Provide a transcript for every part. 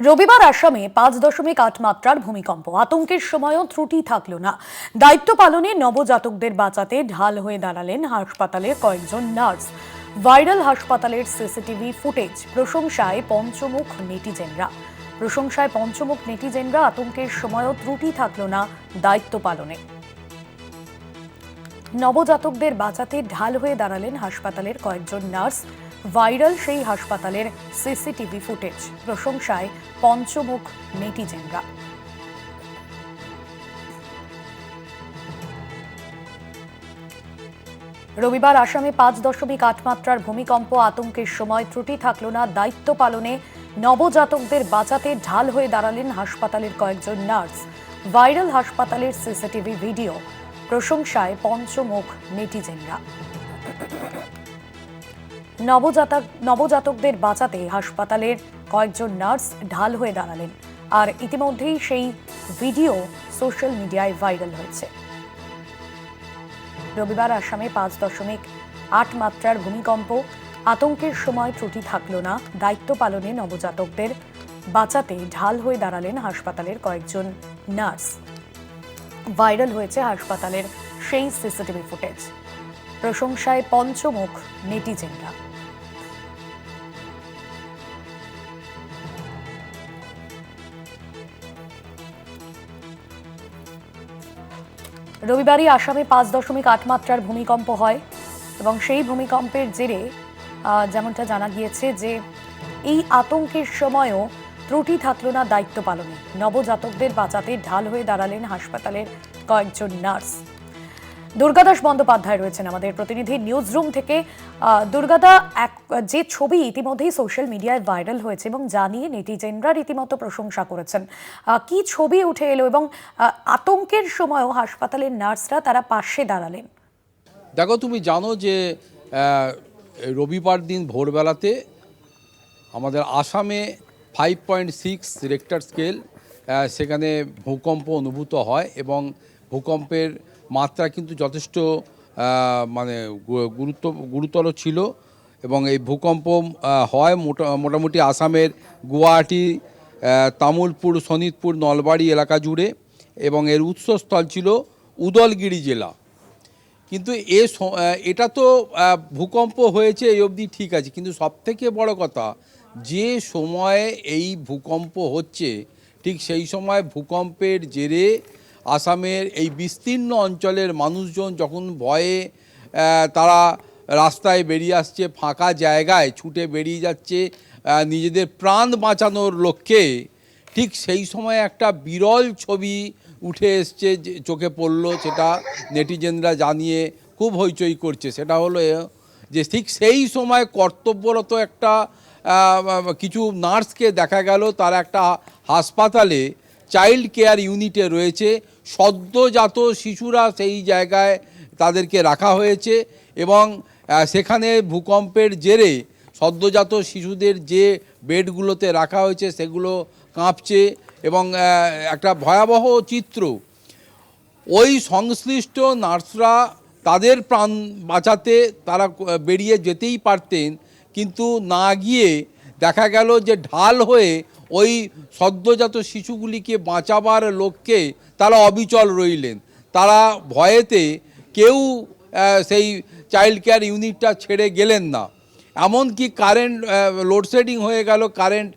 রবিবার আসামে পাঁচ দশমিক আট মাত্রার ভূমিকম্প। আতঙ্কের সময়ও ত্রুটি থাকল না। দায়িত্ব পালনে নবজাতকদের বাঁচাতে ঢাল হয়ে দাঁড়ালেন হাসপাতালের কয়েকজন নার্স। ভাইরাল হাসপাতালের সিসিটিভি ফুটেজ। প্রশংসায় পঞ্চমুখ নেটিজেনরা। প্রশংসায় পঞ্চমুখ নেটিজেনরা আতঙ্কের সময়ও ত্রুটি থাকল না দায়িত্ব পালনে। নবজাতকদের বাঁচাতে ঢাল হয়ে দাঁড়ালেন হাসপাতালের কয়েকজন নার্স। ভাইরাল সেই হাসপাতালের সিসিটিভি ফুটেজ। প্রশংসায় পঞ্চমুখ নেটিজেনরা। রবিবার আসামে পাঁচ দশমিক আট মাত্রার ভূমিকম্প, আতঙ্কের সময় ত্রুটি থাকল না, দায়িত্ব পালনে নবজাতকদের বাঁচাতে ঢাল হয়ে দাঁড়ালেন হাসপাতালের কয়েকজন নার্স। ভাইরাল হাসপাতালের সিসিটিভি ভিডিও। প্রশংসায় পঞ্চমুখ নেটিজেনরা। নবজাতক, নবজাতকদের বাঁচাতে হাসপাতালের কয়েকজন নার্স ঢাল হয়ে দাঁড়ালেন। আর ইতিমধ্যেই সেই ভিডিও সোশ্যাল মিডিয়ায় ভাইরাল হয়েছে। রবিবার আসামে পাঁচ দশমিক আট মাত্রার ভূমিকম্প। আতঙ্কের সময় ত্রুটি থাকল না। দায়িত্ব পালনে নবজাতকদের বাঁচাতে ঢাল হয়ে দাঁড়ালেন হাসপাতালের কয়েকজন নার্স। ভাইরাল হয়েছে হাসপাতালের সেই সিসিটিভি ফুটেজ। প্রশংসায় পঞ্চমুখ নেটিজেনরা। রবিবারই আসামে পাঁচ দশমিক আট মাত্রার ভূমিকম্প হয় এবং সেই ভূমিকম্পের জেরে যেমনটা জানা গিয়েছে যে এই আতঙ্কের সময়ও ত্রুটি থাকল না দায়িত্ব পালনে। নবজাতকদের বাঁচাতে ঢাল হয়ে দাঁড়ালেন হাসপাতালের কয়েকজন নার্স। দুর্গাদাস বন্দ্যোপাধ্যায় রয়েছেন আমাদের প্রতিনিধি নিউজ রুম থেকে দুর্গাদা এক, যে ছবি ইতিমধ্যেই সোশ্যাল মিডিয়ায় ভাইরাল হয়েছে এবং জানিয়ে নেটিজেনরা রীতিমতো প্রশংসা করেছেন। কি ছবি উঠে এলো এবং আতঙ্কের সময়ও হাসপাতালের নার্সরা তারা পাশে দাঁড়ালেন। দেখো, তুমি জানো যে রবিবার দিন ভোরবেলাতে আমাদের আসামে five point six Richter scale সেখানে ভূকম্প অনুভূত হয় এবং ভূকম্পের মাত্রা কিন্তু যথেষ্ট মানে গুরুত্ব, গুরুতর ছিল এবং এই ভূকম্প হয় মোটা, মোটামুটি আসামের গুয়াহাটি তামুলপুর শোনিতপুর নলবাড়ি এলাকা জুড়ে এবং এর উৎসস্থল ছিল উদলগিরি জেলা। কিন্তু এ এটা তো ভূকম্প হয়েছে এই অবধি ঠিক আছে, কিন্তু সবথেকে বড় কথা, যে সময়ে এই ভূকম্প হচ্ছে, ঠিক সেই সময় ভূকম্পের জেরে আসামের এই বিস্তীর্ণ অঞ্চলের মানুষজন যখন ভয়ে তারা রাস্তায় বেরিয়ে আসছে, ফাঁকা জায়গায় ছুটে বেরিয়ে যাচ্ছে নিজেদের প্রাণ বাঁচানোর লক্ষ্যে, ঠিক সেই সময় একটা বিরল ছবি উঠে এসছে চোখে পড়ল, সেটা নেটিজেনরা জানিয়ে খুব হইচই করছে। সেটা হলো যে ঠিক সেই সময় কর্তব্যরত একটা কিছু নার্সকে দেখা গেল, তার একটা হাসপাতালে চাইল্ড কেয়ার ইউনিটে রয়েছে। সদ্যজাত শিশুরা সেই জায়গায় তাদেরকে রাখা হয়েছে এবং সেখানে ভূকম্পের জেরে সদ্যজাত শিশুদের যে বেডগুলোতে রাখা হয়েছে সেগুলো কাঁপছে এবং একটা ভয়াবহ চিত্র। ওই সংশ্লিষ্ট নার্সরা তাদের প্রাণ বাঁচাতে তারা বেরিয়ে যেতেই পারতেন, কিন্তু না গিয়ে দেখা গেল যে ঢাল হয়ে ওই সদ্যজাত শিশুগুলিকে বাঁচাবার লক্ষ্যে তারা অবিচল রইলেন। তারা ভয়েতে কেউ সেই চাইল্ড কেয়ার ইউনিটটা ছেড়ে গেলেন না। এমনকি কারেন্ট লোডশেডিং হয়ে গেল কারেন্ট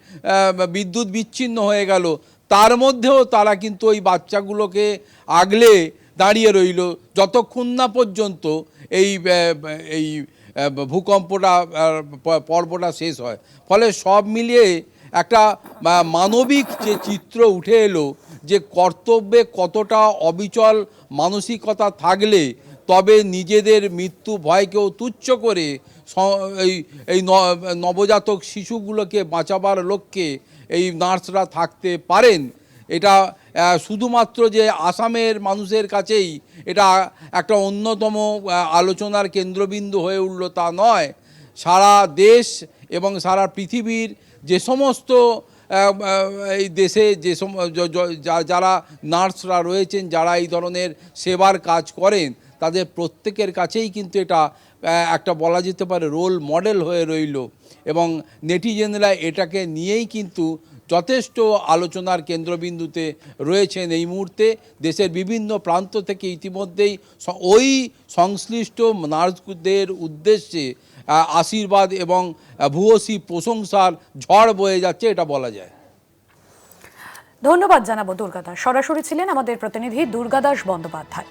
বিদ্যুৎ বিচ্ছিন্ন হয়ে গেল, তার মধ্যেও তারা কিন্তু ওই বাচ্চাগুলোকে আগলে দাঁড়িয়ে রইল। যতক্ষণ না পর্যন্ত এই এই ভূকম্পটা পর্বটা শেষ হয়। ফলে সব মিলিয়ে একটা মানবিক যে চিত্র উঠে এলো, যে কর্তব্যে কতটা অবিচল মানসিকতা থাকলে তবে নিজেদের মৃত্যু ভয়কেও তুচ্ছ করে এই এই নবজাতক শিশুগুলোকে বাঁচাবার লক্ষ্যে এই নার্সরা থাকতে পারেন। এটা শুধুমাত্র যে আসামের মানুষের কাছেই এটা একটা অন্যতম আলোচনার কেন্দ্রবিন্দু হয়ে উঠল তা নয়। সারা দেশ এবং সারা পৃথিবীর যে সমস্ত এই দেশে যে যারা নার্সরা রয়েছেন, যারা এই ধরনের সেবার কাজ করেন, তাদের প্রত্যেকের কাছেই কিন্তু এটা একটা বলা যেতে পারে রোল মডেল হয়ে রইল। এবং নেটিজেনরা এটাকে নিয়েই কিন্তু যথেষ্ট আলোচনার কেন্দ্রবিন্দুতে রয়েছেন এই মুহূর্তে। দেশের বিভিন্ন প্রান্ত থেকে ইতিমধ্যেই ওই সংশ্লিষ্ট নার্সদের উদ্দেশ্যে আশীর্বাদ এবং ভূয়সী প্রশংসার ঝড় বয়ে যাচ্ছে, এটা বলা যায়। ধন্যবাদ জানাব দুর্গাদাস। সরাসরি ছিলেন আমাদের প্রতিনিধি দুর্গাদাস বন্দ্যোপাধ্যায়।